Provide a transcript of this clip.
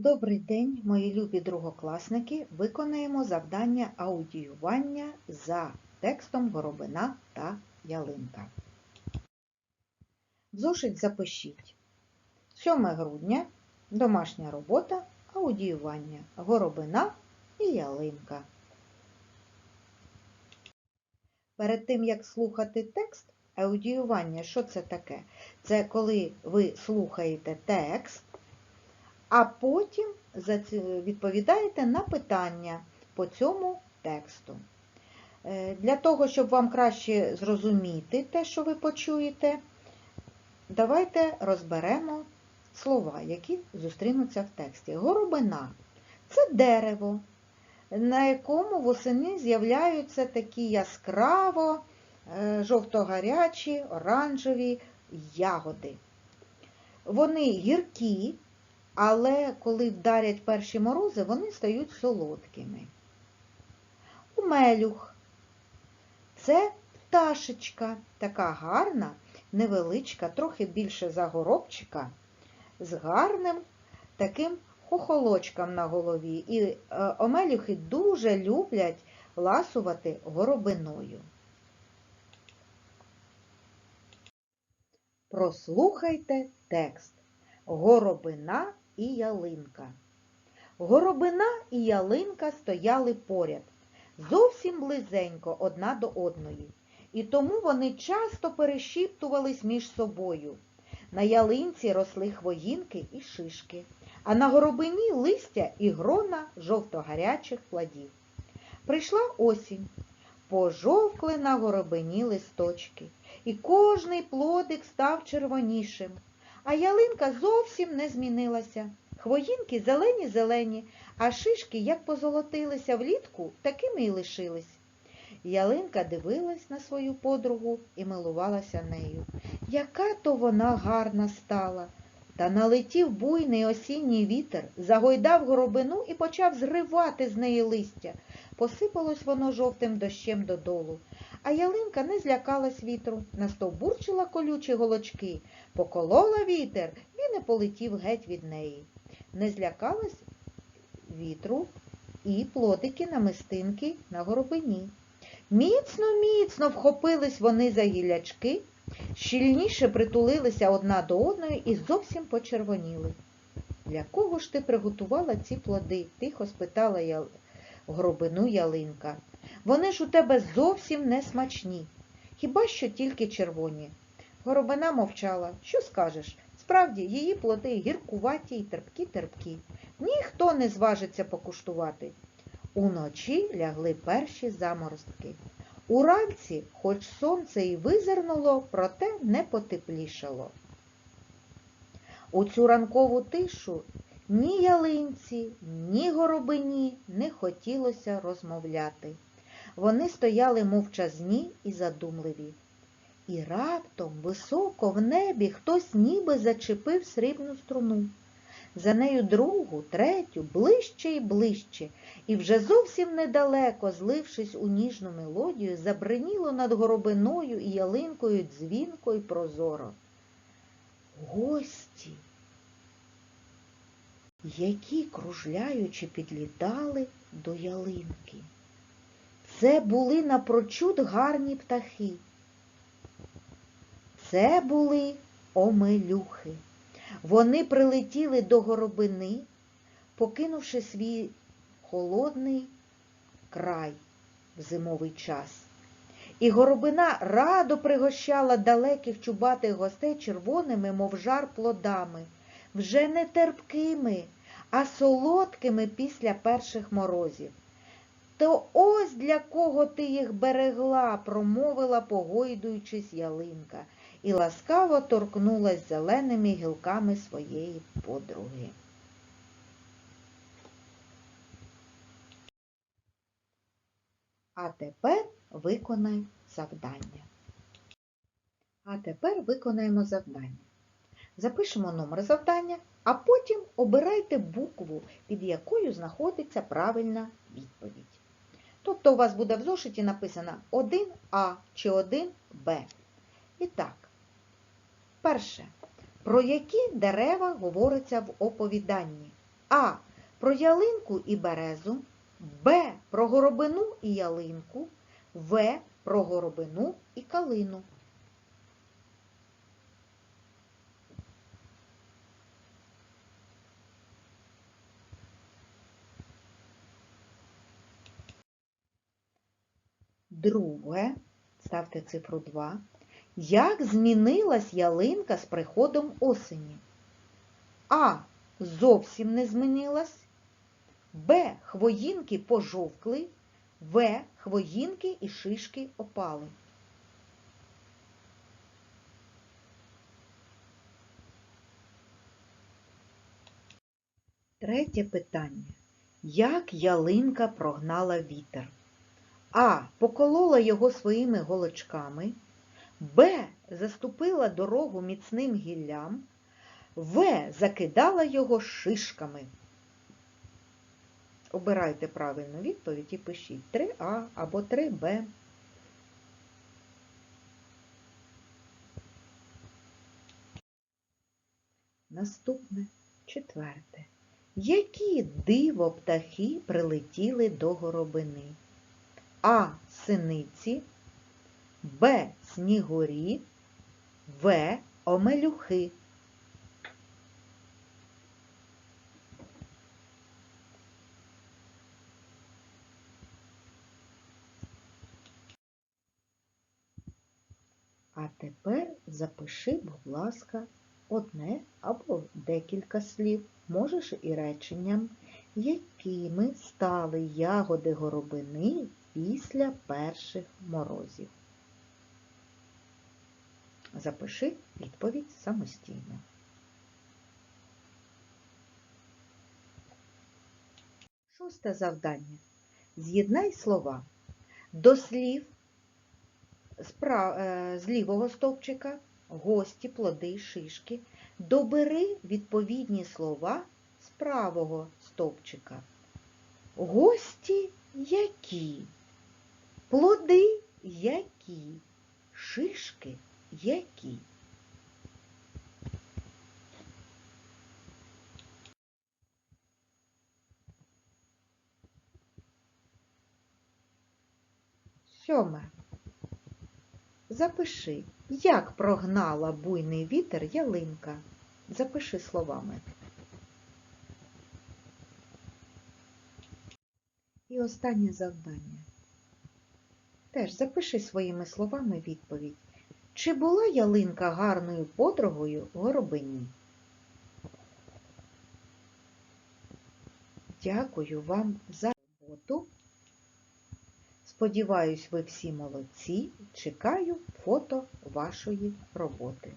Добрий день, мої любі другокласники. Виконаємо завдання аудіювання за текстом Горобина та Ялинка. В зошит запишіть 7 грудня, домашня робота, аудіювання, Горобина і Ялинка. Перед тим, як слухати текст, аудіювання, що це таке? Це коли ви слухаєте текст, а потім відповідаєте на питання по цьому тексту. Е, Для того, щоб вам краще зрозуміти те, що ви почуєте, давайте розберемо слова, які зустрінуться в тексті. Горобина це дерево, на якому восени з'являються такі яскраво е, жовто-гарячі, оранжеві ягоди. Вони гіркі, але коли вдарять перші морози, вони стають солодкими. Умелюх це пташечка, така гарна, невеличка, трохи більше за горобчика, з гарним таким хохолочком на голові. І е, омелюхи дуже люблять ласувати горобиною. Прослухайте текст. Горобина і ялинка. Горобина і ялинка стояли поряд, зовсім близенько одна до одної, і тому вони часто перешіптувались між собою. На ялинці росли хвоїнки і шишки, а на горобині листя і грона жовто-гарячих плодів. Прийшла осінь, пожовкли на горобині листочки, і кожний плодик став червонішим. А ялинка зовсім не змінилася. Хвоїнки зелені-зелені, а шишки, як позолотилися влітку, такими й лишились. Ялинка дивилась на свою подругу і милувалася нею. Яка то вона гарна стала. Та налетів буйний осінній вітер, загойдав горобину і почав зривати з неї листя. Посипалось воно жовтим дощем додолу. А ялинка не злякалась вітру, настовбурчила колючі голочки, поколола вітер, він і полетів геть від неї. Не злякалась вітру і плодики намистинки на горобині. Міцно, міцно вхопились вони за гілячки, щільніше притулилися одна до одної і зовсім почервоніли. Для кого ж ти приготувала ці плоди? тихо спитала я горобину ялинка. Вони ж у тебе зовсім не смачні, хіба що тільки червоні. Горобина мовчала. Що скажеш? Справді, її плоди гіркуваті й терпкі-терпкі. Ніхто не зважиться покуштувати. Уночі лягли перші заморозки. Уранці, хоч сонце й визирнуло, проте не потеплішало. У цю ранкову тишу ні ялинці, ні горобині не хотілося розмовляти. Вони стояли мовчазні і задумливі. І раптом високо в небі хтось ніби зачепив срібну струну. За нею другу, третю, ближче і ближче, і вже зовсім недалеко, злившись у ніжну мелодію, забриніло над горобиною і ялинкою дзвінко й прозоро. Гості, які кружляючи підлітали до ялинки. Це були напрочуд гарні птахи. Це були омелюхи. Вони прилетіли до горобини, покинувши свій холодний край в зимовий час. І горобина радо пригощала далеких чубатих гостей червоними, мов жар плодами, вже не терпкими, а солодкими після перших морозів. То ось для кого ти їх берегла, промовила, погойдуючись ялинка, і ласкаво торкнулась зеленими гілками своєї подруги. А тепер виконай завдання. А тепер виконаємо завдання. Запишемо номер завдання, а потім обирайте букву, під якою знаходиться правильна відповідь. Тобто у вас буде в зошиті написано 1А чи 1Б. І так, перше. Про які дерева говориться в оповіданні? А. Про ялинку і березу, Б. Про горобину і ялинку, В. Про горобину і калину. Друге, ставте цифру 2. Як змінилась ялинка з приходом осені? А. Зовсім не змінилась. Б. Хвоїнки пожовкли. В. Хвоїнки і шишки опали. Третє питання. Як ялинка прогнала вітер? А. Поколола його своїми голочками. Б. Заступила дорогу міцним гіллям. В. Закидала його шишками. Обирайте правильну відповідь і пишіть 3А або 3Б. Наступне четверте. Які диво птахи прилетіли до горобини? А. Синиці, Б. Снігурі, В. Омелюхи. А тепер запиши, будь ласка, одне або декілька слів, можеш і реченням, якими стали ягоди горобини після перших морозів. Запиши відповідь самостійно. Шосте завдання. З'єднай слова. До слів е, з лівого стовпчика гості, плоди, шишки. Добери відповідні слова з правого стовпчика. Гості які? Плоди які? Шишки які? Сьоме. Запиши, як прогнала буйний вітер ялинка. Запиши словами. І останнє завдання. Теж запиши своїми словами відповідь. Чи була ялинка гарною подругою горобині? Дякую вам за роботу. Сподіваюсь, ви всі молодці. Чекаю фото вашої роботи.